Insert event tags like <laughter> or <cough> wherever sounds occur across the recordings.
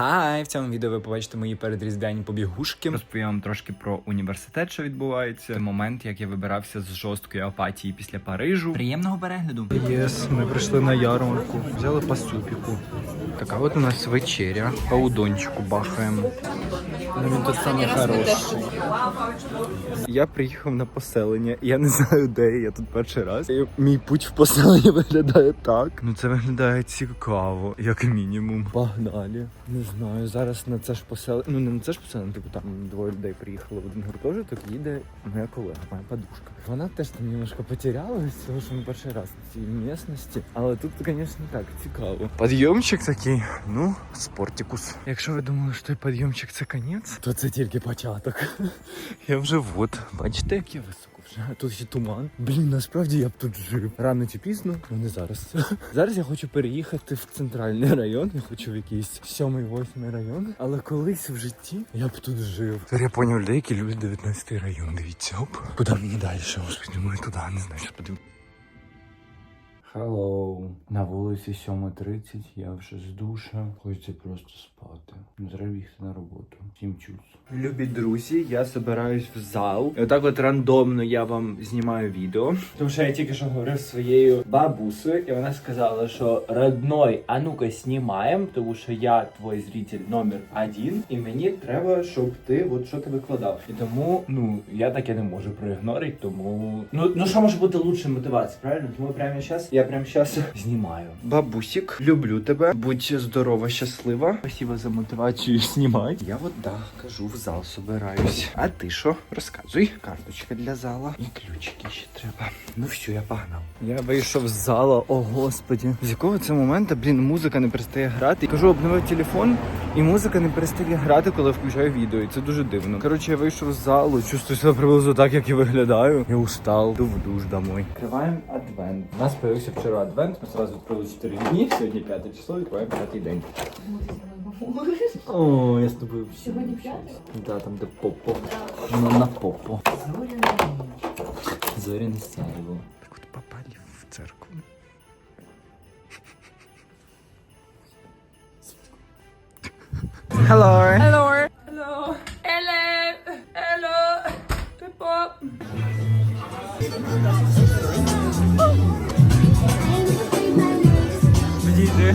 Хай! В цьому відео ви побачите мої передріздвяні побігушки. Розповім вам трошки про університет, що відбувається. Той момент, як я вибирався з жорсткої апатії після Парижу. Приємного перегляду. Єс, ми прийшли на ярмарку, взяли пасупіку. Така от у нас вечеря. По удончику бахаємо. Ну, він тут саме хороший. Я приїхав на поселення. Я не знаю, де я, я тут перший раз. І мій путь в поселення <laughs> виглядає так. Ну це виглядає цікаво, як мінімум. Погнали. Не знаю, зараз на це ж поселення. Ну не на це ж поселення, типу там двоє людей приїхали в один гуртожиток. Їде моя колега, моя подушка. Вона теж там немножко потерялась, тому що ми перший раз в цій місності. Але тут, звісно, так цікаво. Підйомчик такий, ну, спортикус. Якщо ви думали, що той підйомчик це конець, то це тільки початок. Я вже от. Бачите, як я високо вже. А Тут ще туман. Блін, насправді я б тут жив. Рано чи пізно, ну не зараз. <laughs> Зараз я хочу переїхати в центральний район. Я хочу в якийсь сьомий, восьмий район. Але колись в житті я б тут жив. Тепер я поняв, людей, які люблять 19 район. Дивіться, оп. Куди мені далі? Господи, туди, не знаю, що подивимось. Hello. На вулиці 7.30, я вже з душа. Хочеться просто спати. Не треба їхати на роботу. Всім чус. Любі друзі, я збираюсь в зал. І отак от рандомно я вам знімаю відео. Тому що я тільки що говорив зі своєю бабусею, і вона сказала, що родной, а ну-ка знімаємо, тому що я твій зритель номер один, і мені треба, щоб ти от що ти викладав. І тому, ну, я таке не можу проігнорити, тому. Ну, ну що може бути лучше мотивація, правильно? Тому прямо зараз, я прямо зараз знімаю. Бабусік, люблю тебе. Будь здорова, щаслива. Спасибо за мотивацію <laughs> знімати. Я от да, кажу, в зал собираюсь. А ти що? Розказуй. Карточка для зала. І ключики ще треба. Ну все, я погнав. Я вийшов з зала, о господі. З якого це моменту, блін, музика не перестає грати. Кажу, обновив телефон, і музика не перестає грати, коли включаю відео. І це дуже дивно. Коротше, я вийшов з залу, чувствую себе приблизно так, як і виглядаю. Я устал, йду в душ домой. Відкриваємо адвент. У нас появився вчора адвент. Ми сразу відкрили 4 дні. Сьогодні п'яте число, відкриваємо п'ятий день. О, я з тобою. Сьогодні п'яте? Да, там де попо. Ну, на попо. Зоряне сяйво. Так от попали в церкву. Hello. Hello. Hello. Hello. Hello. Pippo. Підійди.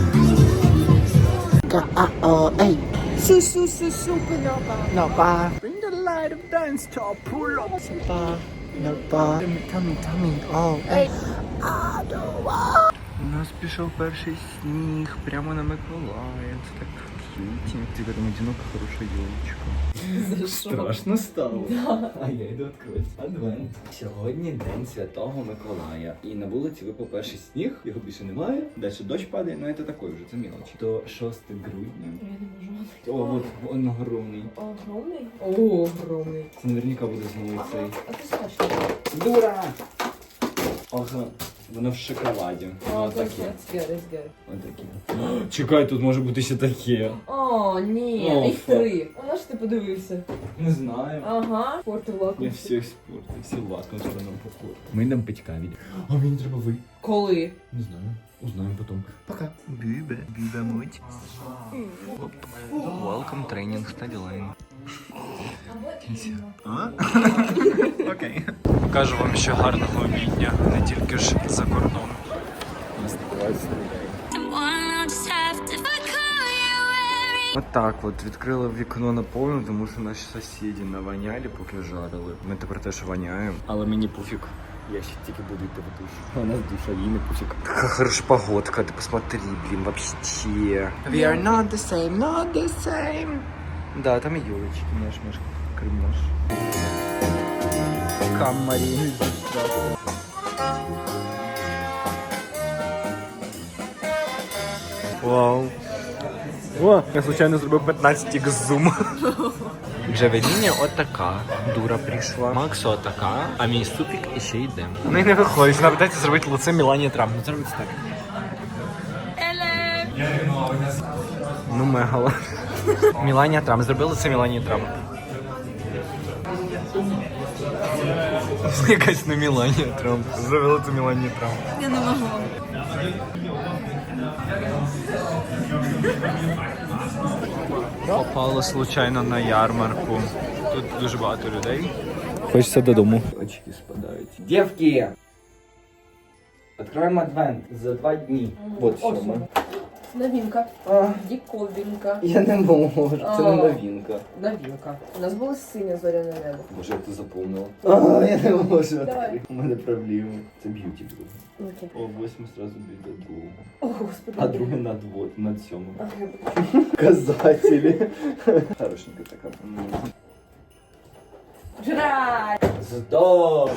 Su su su su Pinocchio. No ba. Bring the light of dance to pull up. Bar. No ba. Tummy, tummy. Oh. Ей. У нас пішов перший сніг прямо на Миколаїв. Це так к'юті. Тільки там одинока хороша елочка. Страшно стало. А я йду відкрити адвент. Сьогодні день Святого Миколая. І на вулиці випав перший сніг, його більше немає. Далі дощ падає, ну це такий вже, це мілочі. То 6 грудня. Я не можу. О, от він огромний. Огромний? О, огромний. Це наверняка буде знову цей. А ти смачно. Дура! Ага, воно в шоколаді. Воно таке. <gasps> Чекай, тут може бути ще таке. О, ні, О, їх фак. три. А на що ти подивився? Не знаю. Ага. Портер Я лаком. все спорту, всі лакомства нам покор. Ми йдемо пить каві. А мені треба ви. Коли? Не знаю. Узнаємо потом. Пока. Бібе, бібе муть. Welcome training study line. А? <laughs> Окей. Покажу вам ще гарного обідня, не тільки ж за кордон. От так от відкрили вікно наповну, тому що наші сусіди наваняли, поки жарили. Ми тепер теж воняємо, але мені пофіг. Я ще тільки буду йти в душ. А у нас душа їй не пофіг. Така хороша погодка, ти посмотри, блін, вообще. We are not the same, not the same. Да, там і юлечки, наш наш Крим наш. Камарі. Вау. О, я случайно зробив 15 х зум. <laughs> Джавеліні отака. Дура прийшла. Максу отака, а мій супік іще йде. Ну і не виходить, вона питається зробити лице Мілані Трамп. Ну це так. Hello. Ну мегала. Міланія Трамп. Зробили це Міланія Трамп. Якась не Міланія Трамп. Зробили це Міланія Трамп. Я не можу. Попало случайно на ярмарку. Тут дуже багато людей. Хочеться додому. Очки спадають. Дівки! Откроємо адвент за два дні. Вот Ось сьоме. Новинка. А, Діковінка. я не можу, це не А. новинка. Новинка. У нас було синя зоряне небо. Боже, як ти заповнила. А, я не можу. Давай. У мене проблеми. Це б'юті друге. Окей. О, восьме сразу біля другого. О, господи. А друге над вот, над сьомим. Ага, Казателі. Хорошенька така. Жрать! Здорово!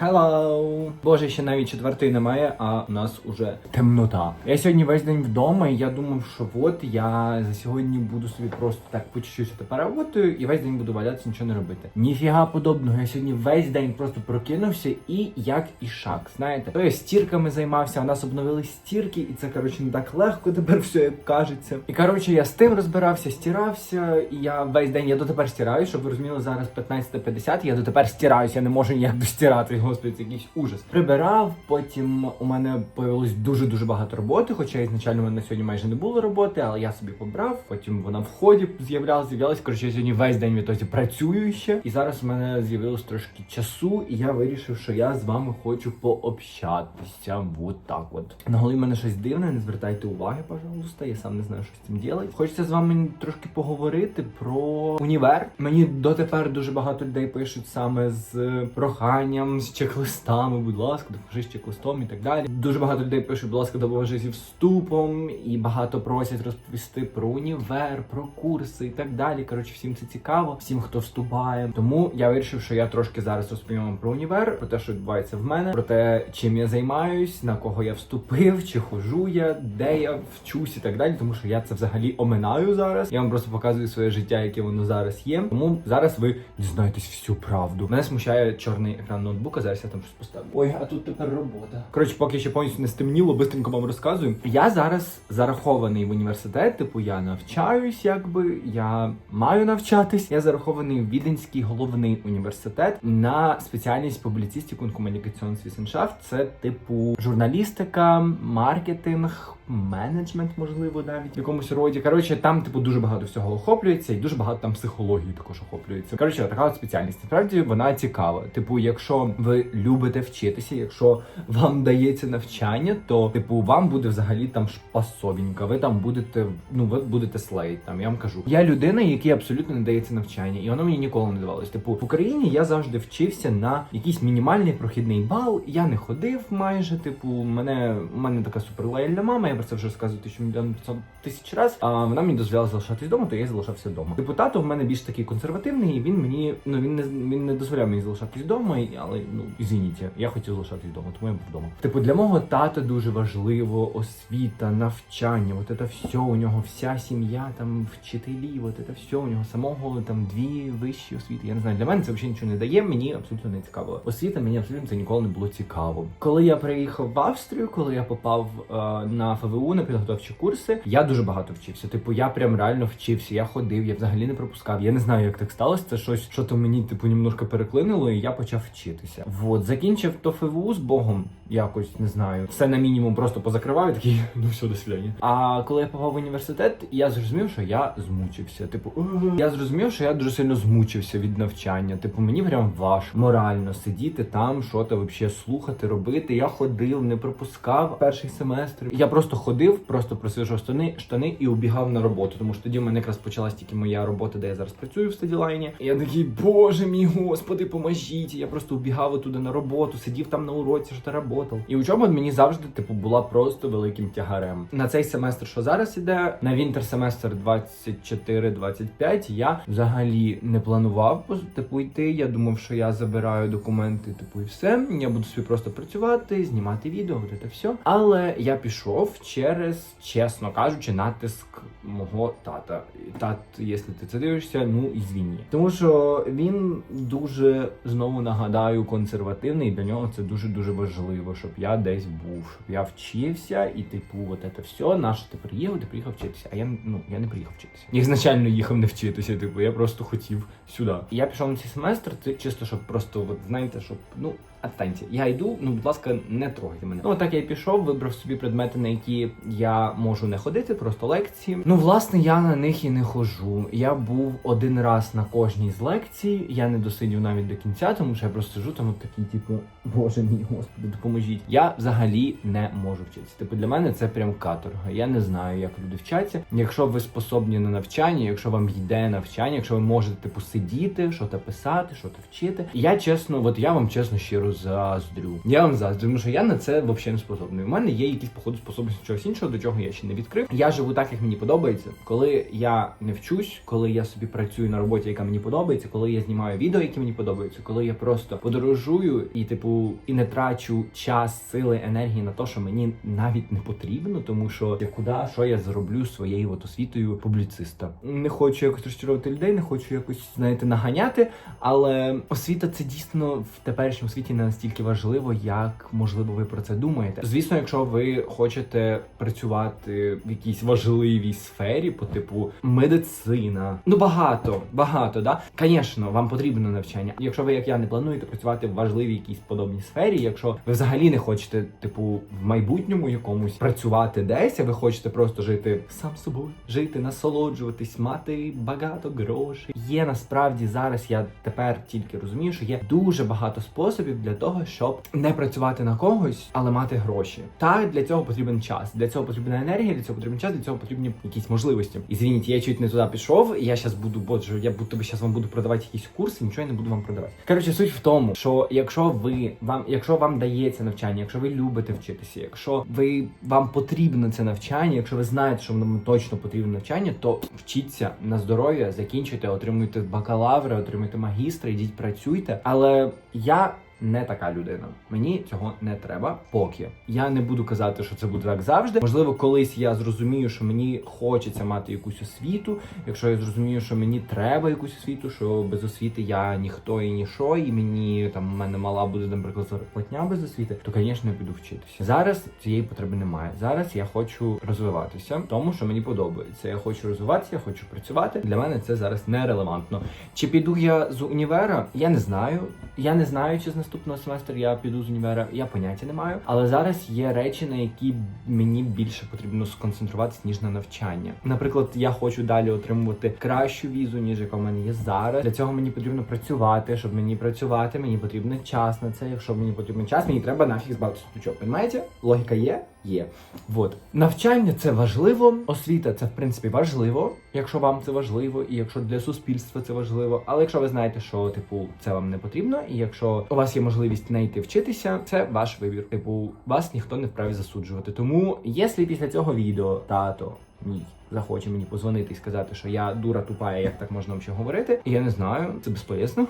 Hello! Боже, ще навіть четвертої немає, а у нас уже темнота. Я сьогодні весь день вдома, і я думав, що от я за сьогодні буду собі просто так по чуть-чуть переработаю і весь день буду валятися, нічого не робити. Ніфіга подобного. Я сьогодні весь день просто прокинувся і як і шаг. Знаєте, то я стірками займався, у нас обновили стірки, і це коротше не так легко тепер все як кажеться. І коротше, я з тим розбирався, стирався, і я весь день я дотепер стираю, щоб ви розуміли, зараз 15.50, я дотепер стираюся, я не можу ніяк достирати. Господи, це якийсь ужас. Прибирав, потім у мене появилось дуже дуже багато роботи, хоча ізначально у мене сьогодні майже не було роботи, але я собі побрав. Потім вона в ході з'являлась, з'являлась. Коротше, я сьогодні весь день відтоді працюю ще. І зараз у мене з'явилось трошки часу, і я вирішив, що я з вами хочу пообщатися. Вот так от. На голові в мене щось дивне, не звертайте уваги, пожалуйста. Я сам не знаю, що з цим робити. Хочеться з вами трошки поговорити про універ. Мені дотепер дуже багато людей пишуть саме з проханням, з чек-листами, будь ласка, допоможи з чек-листом і так далі. Дуже багато людей пишуть, будь ласка, допоможи зі вступом, і багато просять розповісти про універ, про курси і так далі. Коротше, всім це цікаво, всім, хто вступає. Тому я вирішив, що я трошки зараз розповім вам про універ, про те, що відбувається в мене, про те, чим я займаюсь, на кого я вступив, чи хожу я, де я вчусь і так далі. Тому що я це взагалі оминаю зараз. Я вам просто показую своє життя, яке воно зараз є. Тому зараз ви дізнаєтесь всю правду. Мене смущає чорний екран ноутбука. Зараз я там щось поставлю. Ой, а тут тепер робота. Коротше, поки ще повністю не стемніло, бистренько вам розказую. Я зараз зарахований в університет. Типу, я навчаюсь, якби я маю навчатись. Я зарахований в Віденський головний університет на спеціальність публіцистику і комунікаціонсвісеншафт. Це типу журналістика, маркетинг. Менеджмент, можливо, навіть в якомусь роді. Коротше, там, типу, дуже багато всього охоплюється, і дуже багато там психології також охоплюється. Коротше, така от спеціальність. Насправді вона цікава. Типу, якщо ви любите вчитися, якщо вам дається навчання, то типу вам буде взагалі там шпасовенька. Ви там будете, ну ви будете слейт. Там я вам кажу. Я людина, якій абсолютно не дається навчання, і воно мені ніколи не давалось. Типу, в Україні я завжди вчився на якийсь мінімальний прохідний бал. Я не ходив майже. Типу, мене у мене така суперлояльна мама. Я про це вже розказую тисячу мільйон тисяч раз. А вона мені дозволяла залишатись вдома, то я залишався вдома. Тато в мене більш такий консервативний, і він мені ну він не він не дозволяв мені залишатись вдома, але ну извините, я хотів залишатись вдома, тому я був вдома. Типу, для мого тата дуже важливо освіта, навчання. От це все у нього, вся сім'я, там вчителі, от це все у нього самого там дві вищі освіти. Я не знаю, для мене це взагалі нічого не дає. Мені абсолютно не цікаво. Освіта мені абсолютно це ніколи не було цікаво. Коли я приїхав в Австрію, коли я попав е, на ФВУ на підготовчі курси, я дуже багато вчився. Типу, я прям реально вчився. Я ходив, я взагалі не пропускав. Я не знаю, як так сталося. Це щось, що то мені типу немножко переклинило, і я почав вчитися. Вот закінчив то ФВУ з Богом. Якось не знаю. Все на мінімум просто позакриваю. Такий, <laughs> ну все, до свидання. А коли я попав в університет, я зрозумів, що я змучився. Типу, я зрозумів, що я дуже сильно змучився від навчання. Типу, мені прям важко морально сидіти там, що то взагалі слухати, робити. Я ходив, не пропускав перший семестр. Я просто ходив, просто просвіжував штани, штани і убігав на роботу. Тому що тоді в мене якраз почалась тільки моя робота, де я зараз працюю в стаділайні. І я такий, боже мій господи, поможіть. Я просто убігав туди на роботу, сидів там на уроці, що та работав. І учоба мені завжди типу була просто великим тягарем. На цей семестр, що зараз іде, на вінтер семестр 24-25, я взагалі не планував типу йти. Я думав, що я забираю документи, типу, і все. Я буду собі просто працювати, знімати відео, от це все. Але я пішов через, чесно кажучи, натиск мого тата. Тат, якщо ти це дивишся, ну ізвіні. Тому що він дуже знову нагадаю консервативний. і Для нього це дуже дуже важливо, щоб я десь був, щоб я вчився, і типу, от це все. наше ти приїхав, ти приїхав вчитися. А я ну я не приїхав вчитися. Ізначально їхав не вчитися. Типу, я просто хотів сюди. І я пішов на цей семестр, це чисто, щоб просто, от знаєте, щоб ну Отстаньте. Я йду, ну, будь ласка, не трогайте мене. Ну, так я пішов, вибрав собі предмети, на які я можу не ходити, просто лекції. Ну, власне, я на них і не ходжу. Я був один раз на кожній з лекцій. Я не досидів навіть до кінця, тому що я просто сижу там от такий, типу, боже мій господи, допоможіть. Я взагалі не можу вчитися. Типу, для мене це прям каторга. Я не знаю, як люди вчаться. Якщо ви способні на навчання, якщо вам йде навчання, якщо ви можете типу сидіти, що то писати, що то вчити. Я чесно, от я вам чесно щиро заздрю. Я вам заздрю, тому що я на це взагалі не способний. У мене є якісь походу способності чогось іншого, до чого я ще не відкрив. Я живу так, як мені подобається. Коли я не вчусь, коли я собі працюю на роботі, яка мені подобається, коли я знімаю відео, які мені подобаються, коли я просто подорожую і, типу, і не трачу час, сили, енергії на те, що мені навіть не потрібно, тому що я куди, що я зроблю своєю от освітою публіциста. Не хочу якось розчарувати людей, не хочу якось знаєте наганяти, але освіта це дійсно в теперішньому світі не настільки важливо, як можливо ви про це думаєте. Звісно, якщо ви хочете працювати в якійсь важливій сфері, по типу медицина, ну багато, багато, да. Звісно, вам потрібно навчання. Якщо ви, як я, не плануєте працювати в важливій якійсь подобній сфері, якщо ви взагалі не хочете, типу, в майбутньому якомусь працювати десь, а ви хочете просто жити сам собою, жити, насолоджуватись, мати багато грошей. Є насправді зараз. Я тепер тільки розумію, що є дуже багато способів для того, щоб не працювати на когось, але мати гроші. Так, для цього потрібен час, для цього потрібна енергія, для цього потрібен час, для цього потрібні якісь можливості. І звініть, я чуть не туди пішов. І я зараз буду, боже, я би зараз вам буду продавати якісь курси, нічого я не буду вам продавати. Коротше, суть в тому, що якщо ви вам, якщо вам дається навчання, якщо ви любите вчитися, якщо ви вам потрібно це навчання, якщо ви знаєте, що вам точно потрібно навчання, то вчіться на здоров'я, закінчуйте, отримуйте бакалаври, отримуйте магістри, йдіть працюйте. Але я не така людина. Мені цього не треба. Поки я не буду казати, що це буде так завжди. Можливо, колись я зрозумію, що мені хочеться мати якусь освіту. Якщо я зрозумію, що мені треба якусь освіту, що без освіти я ніхто і ніщо, і мені там в мене мала буде, наприклад, зарплатня без освіти, то, звісно, я піду вчитися. Зараз цієї потреби немає. Зараз я хочу розвиватися, тому що мені подобається. Я хочу розвиватися, я хочу працювати. Для мене це зараз нерелевантно. Чи піду я з універа? Я не знаю. Я не знаю, чи з наступного семестру я піду з універа. Я поняття не маю. Але зараз є речі, на які мені більше потрібно сконцентруватися ніж на навчання. Наприклад, я хочу далі отримувати кращу візу, ніж яка в мене є зараз. Для цього мені потрібно працювати. Щоб мені працювати, мені потрібен час на це. Якщо мені потрібен час, мені треба нафіг збавитися стучок. Понимаєте? Логіка є? Є. Вот. Навчання це важливо, освіта це в принципі важливо, якщо вам це важливо, і якщо для суспільства це важливо. Але якщо ви знаєте, що типу це вам не потрібно, і якщо у вас є можливість не йти вчитися, це ваш вибір. Типу, вас ніхто не вправі засуджувати. Тому, якщо після цього відео тато мій захоче мені позвонити і сказати, що я дура тупая, як так можна взагалі говорити, я не знаю, це безполезно.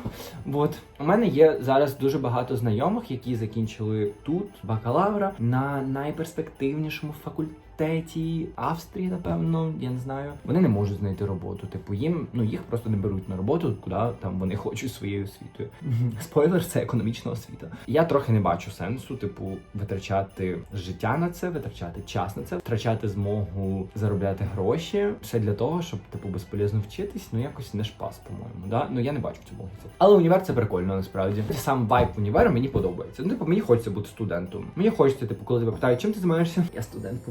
От у мене є зараз дуже багато знайомих, які закінчили тут бакалавра на найперспективнішому факультеті Австрії, напевно, я не знаю. Вони не можуть знайти роботу. Типу, їм ну їх просто не беруть на роботу, куди там вони хочуть своєю освітою. <laughs> Спойлер, це економічна освіта. Я трохи не бачу сенсу, типу, витрачати життя на це, витрачати час на це, втрачати змогу заробляти гроші. Все для того, щоб типу безполезно вчитись, ну якось не шпас, по-моєму. Да? Ну я не бачу логіки. Але універ це прикольно насправді. Сам вайб універа мені подобається. Ну, типу, мені хочеться бути студентом. Мені хочеться, типу, коли тебе питають, чим ти займаєшся? Я студент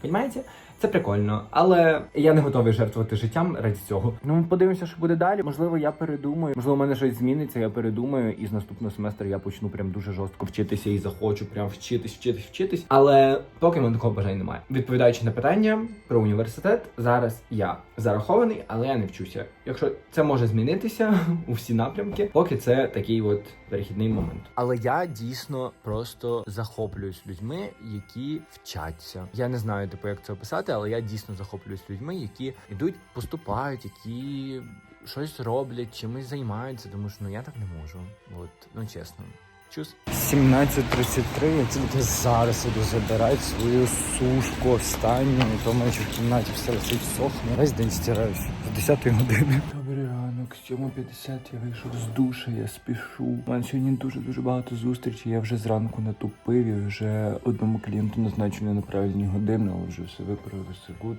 публіцистики. Це прикольно, але я не готовий жертвувати життям ради цього. Ну, ми подивимося, що буде далі. Можливо, я передумаю. Можливо, у мене щось зміниться. Я передумаю, і з наступного семестру я почну прям дуже жорстко вчитися і захочу прям вчитись, вчитись, вчитись. Але поки мене такого бажання немає. Відповідаючи на питання про університет, зараз я зарахований, але я не вчуся. Якщо це може змінитися <laughs> у всі напрямки, поки це такий от перехідний момент. Але я дійсно просто захоплююсь людьми, які вчаться. Я не знаю, типу, як це описати, але я дійсно захоплююсь людьми, які йдуть, поступають, які щось роблять, чимось займаються, тому що ну я так не можу. От, ну чесно. Чус. 17.33, я тільки зараз іду забирати свою сушку останню, тому що в кімнаті все лежить сохне. Весь день стираюсь в 10 години. Ранок, ранок, 7.50, я вийшов з душа, я спішу. У мене сьогодні дуже-дуже багато зустрічей. Я вже зранку натупив, і вже одному клієнту назначив на неправильні години, але вже все виправив, все гуд.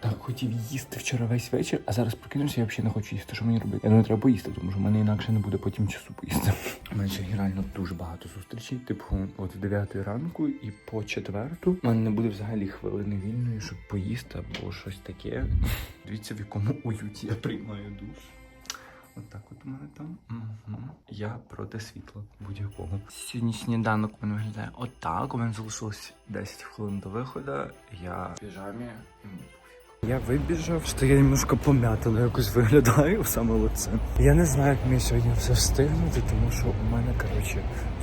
Так хотів їсти вчора весь вечір, а зараз прокинувся, я взагалі не хочу їсти. Що мені робити? Я думаю, треба поїсти, тому що в мене інакше не буде потім часу поїсти. <laughs> У мене сьогодні реально дуже багато зустрічей. Типу, от в 9 ранку і по четверту. У мене не буде взагалі хвилини вільної, щоб поїсти або щось таке. <laughs> Дивіться, в якому уюті я приймаю душ. От от у мене там. Угу. Я проти світла будь-якого. Сьогодні сніданок у мене виглядає отак. У мене залишилось 10 хвилин до виходу. Я в піжамі і мені пофіг. Я вибіжав, що я немножко пом'ятано якось виглядаю саме лице. Я не знаю, як мені сьогодні все встигнути, тому що у мене, коротше,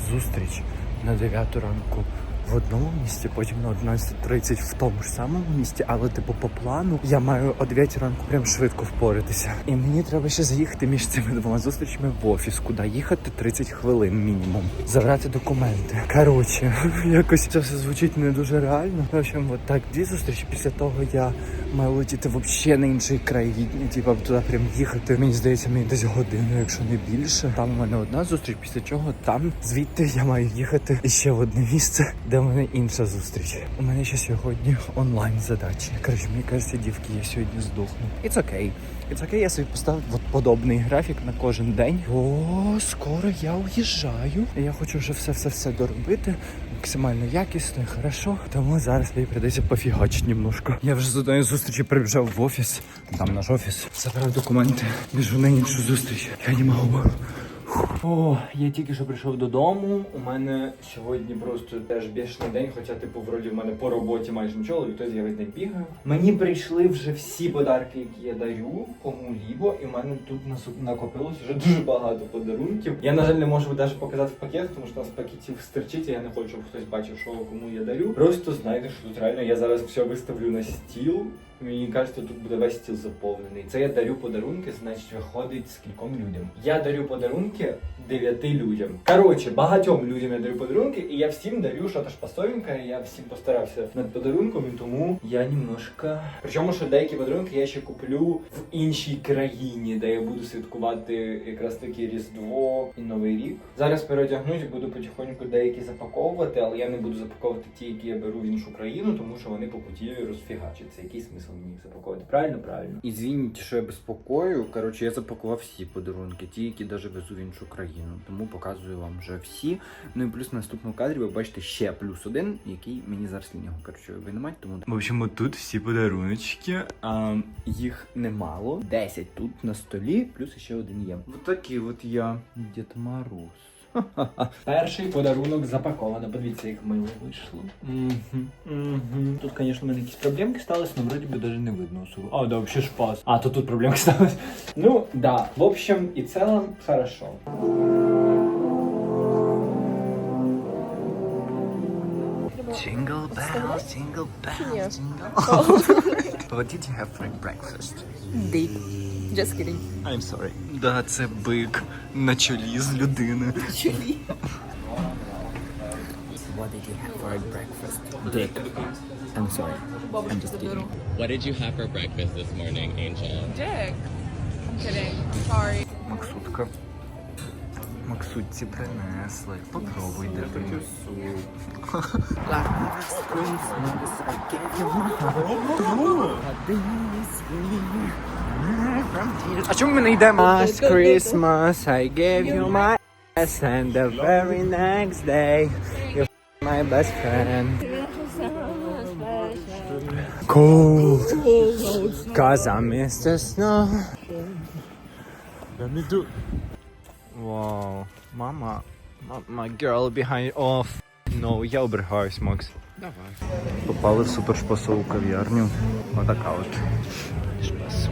зустріч на 9 ранку в одному місці, потім на 11.30 в тому ж самому місці, але типу по плану я маю о 9 ранку прям швидко впоратися. І мені треба ще заїхати між цими двома зустрічами в офіс, куди їхати 30 хвилин мінімум. Забрати документи. Коротше, <laughs> якось це все звучить не дуже реально. В общем, от так дві зустрічі. Після того я маю летіти взагалі на інший край типу туди прям їхати. Мені здається, мені десь годину, якщо не більше. Там у мене одна зустріч, після чого там звідти я маю їхати ще в одне місце, де в мене інша зустріч. У мене ще сьогодні онлайн задачі. Коротше, мені кажеться, дівки, я сьогодні здохну. It's okay. It's okay, я собі поставив от подобний графік на кожен день. О, скоро я уїжджаю. Я хочу вже все, все, все доробити. Максимально якісно і хорошо. Тому зараз мені прийдеться пофігачити немножко. Я вже з одної зустрічі прибіжав в офіс. Там наш офіс. Забрав документи. Біжу на іншу зустріч. Я не можу. О, я тільки що прийшов додому. У мене сьогодні просто теж бішний день, хоча, типу, вроді в мене по роботі майже нічого, але хтось я весь день бігаю. Мені прийшли вже всі подарки, які я дарю кому-лібо, і в мене тут накопилось вже <laughs> дуже багато подарунків. Я, на жаль, не можу навіть показати в пакет, тому що у нас пакетів стерчить, і я не хочу, щоб хтось бачив, що кому я дарю. Просто знайте, що тут реально я зараз все виставлю на стіл. Мені кажеться, тут буде весь стіл заповнений. Це я дарю подарунки, значить виходить скільком людям. Я дарю подарунки дев'яти людям. Коротше, багатьом людям я дарю подарунки, і я всім дарю щось пасовеньке. Я всім постарався над подарунком, і тому я немножко. Причому, що деякі подарунки я ще куплю в іншій країні, де я буду святкувати якраз таки Різдво і Новий рік. Зараз переодягнусь, буду потихоньку деякі запаковувати, але я не буду запаковувати ті, які я беру в іншу країну, тому що вони по путі розфігачаться. Який смисл мені їх запаковувати? Правильно, правильно. І звініть, що я безпокою. Коротше, я запакував всі подарунки, ті, які навіть везу в іншу країну. Тому показую вам вже всі. Ну і плюс в наступному кадрі ви бачите ще плюс один, який мені зараз лінього. Коротше, винімати, тому. В общем, тут всі подаруночки. А, їх немало. 10 тут на столі, плюс ще один є. Вот такий от я Дід Мороз. <laughs> Перший подарунок запаковано. Подивіться, як мило вийшло. Тут, звісно, в мене якісь проблемки сталися, але вроді би навіть не видно особо. А, да, взагалі шпас. А, то тут проблемки сталися. Ну, да. В общем і целом, хорошо. Jingle bells, jingle bells, jingle. What did you have for breakfast? Дип. Just kidding. I'm sorry. Да, це бик на чолі з людини. Чолі. What did you have for breakfast? Dick. I'm sorry. I'm just kidding. What did you have for breakfast this morning, Angel? Dick. I'm kidding. Sorry. Максутка. Максутці принесли. Попробуй, де ти. А чому ми не йдемо? Last Christmas I gave you my ass and the very next day you're my best friend. Cold. Cause I missed the snow. Let me do. Вау, мама, my girl behind off. No, я обригаюсь, Макс. Давай. Попали в супершпасову кав'ярню. Отака от. Шпас.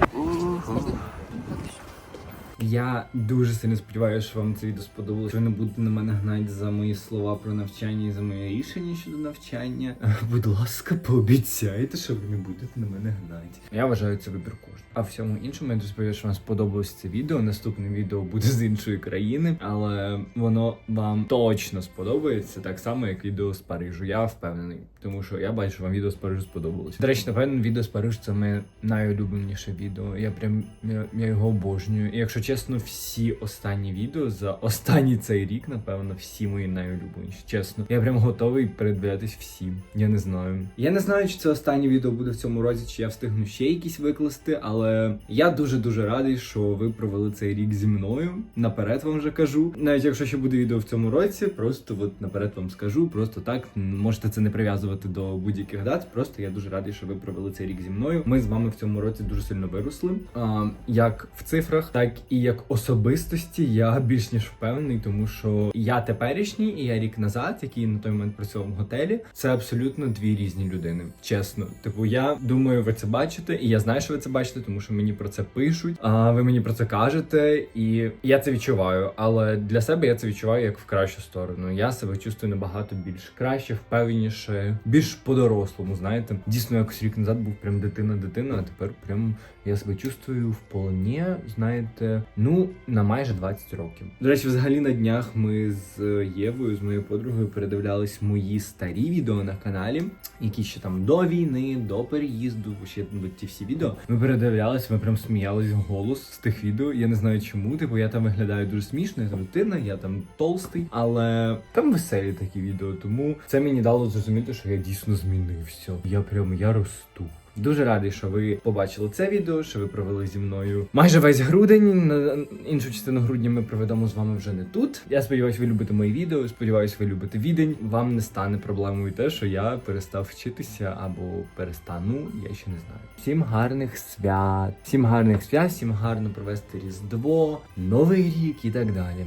Я дуже сильно сподіваюся, що вам це відео сподобалось. Ви не будете на мене гнати за мої слова про навчання і за моє рішення щодо навчання. <laughs> Будь ласка, пообіцяйте, що ви не будете на мене гнати. Я вважаю це вибір кожного. А всьому іншому я дуже сподіваюся, що вам сподобалось це відео. Наступне відео буде з іншої країни, але воно вам точно сподобається так само, як відео з Парижу. Я впевнений, тому що я бачу, що вам відео з Парижу сподобалось. До речі, напевно, відео з Парижу це моє найулюбленіше відео. Я прям я, я його обожнюю. І якщо чесно, всі останні відео за останній цей рік, напевно, всі мої найулюбленіші. Чесно, я прям готовий передивлятись всім. Я не знаю. Я не знаю, чи це останнє відео буде в цьому році, чи я встигну ще якісь викласти, але я дуже дуже радий, що ви провели цей рік зі мною. Наперед вам вже кажу. Навіть якщо ще буде відео в цьому році, просто от наперед вам скажу. Просто так можете це не прив'язувати до будь-яких дат. Просто я дуже радий, що ви провели цей рік зі мною. Ми з вами в цьому році дуже сильно виросли. А, як в цифрах, так і як особистості. Я більш ніж впевнений, тому що я теперішній і я рік назад, який на той момент працював в готелі, це абсолютно дві різні людини. Чесно, типу, я думаю, ви це бачите, і я знаю, що ви це бачите, тому що мені про це пишуть. А ви мені про це кажете, і я це відчуваю. Але для себе я це відчуваю як в кращу сторону. Я себе чувствую набагато більш краще, впевненіше, більш по-дорослому. Знаєте, дійсно, якось рік назад був прям дитина-дитина, а тепер прям я себе чувствую вполне, знаєте, ну на майже 20 років. До речі, взагалі на днях ми з Євою, з моєю подругою, передивлялись мої старі відео на каналі, які ще там до війни, до переїзду, ще ну, ті всі відео. Ми передивлялись, ми прям сміялись голос з тих відео. Я не знаю чому. Типу, я там виглядаю дуже смішно, я там дитина, я там толстий, але там веселі такі відео. Тому це мені дало зрозуміти, що я дійсно змінився. Я прям я росту. Дуже радий, що ви побачили це відео, що ви провели зі мною майже весь грудень. На іншу частину грудня ми проведемо з вами вже не тут. Я сподіваюся, ви любите мої відео. Сподіваюся, ви любите відень. Вам не стане проблемою те, що я перестав вчитися або перестану. Я ще не знаю. Всім гарних свят, всім гарних свят, всім гарно провести Різдво, Новий рік і так далі.